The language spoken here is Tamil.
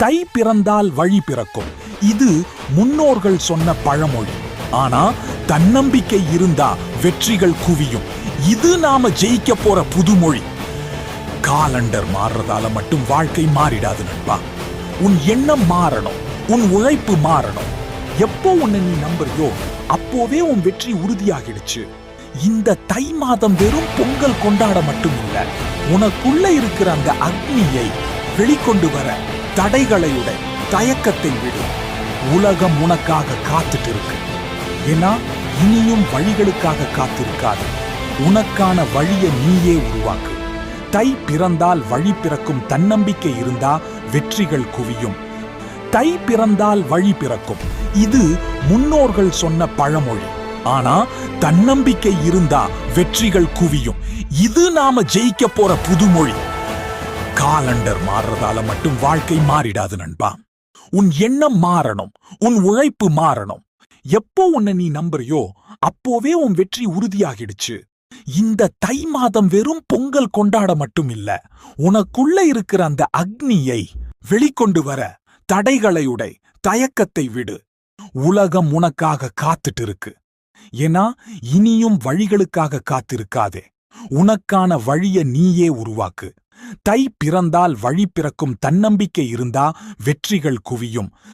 தை பிறந்தால் வழி பிறக்கும். இது முன்னோர்கள் சொன்ன பழமொழி. ஆனா தன்னம்பிக்கை இருந்தா வெற்றிகள் குவியும். இது நாம ஜெயிக்க போற புதுமொழி. காலண்டர் மாறுறதால மட்டும் வாழ்க்கை மாறிடாது நண்பா. உன் எண்ணம் மாறணும். உன் உழைப்பு மாறணும். எப்போ உன்னை நீ நம்புறியோ அப்போவே உன் வெற்றி உறுதியாகிடுச்சு. இந்த தை மாதம் வெறும் பொங்கல் கொண்டாட மட்டும் இல்ல உனக்குள்ள இருக்கிற அந்த அக்னியை வெளிக்கொண்டு வர தடைகளை உடை தயக்கத்தை விடு. உலகம் உனக்காக காத்துட்டு இருக்கு ஏன்னா இனியும் வழிகளுக்காக காத்திருக்காது. உனக்கான வழியை நீயே உருவாக்கு. தை பிறந்தால் வழி பிறக்கும் தன்னம்பிக்கை இருந்தா வெற்றிகள் குவியும். தை பிறந்தால் வழி பிறக்கும். இது முன்னோர்கள் சொன்ன பழமொழி. ஆனா தன்னம்பிக்கை இருந்தா வெற்றிகள் குவியும். இது நாம ஜெயிக்க போற புதுமொழி. காலண்டர் மாறுறதால மட்டும் வாழ்க்கை மாறிடாது நண்பா. உன் எண்ணம் மாறணும் உன் உழைப்பு மாறணும். எப்போ உன்னை நீ நம்புறியோ அப்போவே உன் வெற்றி உறுதியாகிடுச்சு. இந்த தை மாதம் வெறும் பொங்கல் கொண்டாட மட்டும் இல்ல உனக்குள்ள இருக்கிற அந்த அக்னியை வெளிக்கொண்டு வர தடைகளை உடை தயக்கத்தை விடு. உலகம் உனக்காக காத்துட்டு இருக்கு ஏன்னா இனியும் வழிகளுக்காக காத்திருக்காதே. உனக்கான வழிய நீயே உருவாக்கு. தை பிறந்தால் வழி பிறக்கும் தன்னம்பிக்கை இருந்தா வெற்றிகள் குவியும்.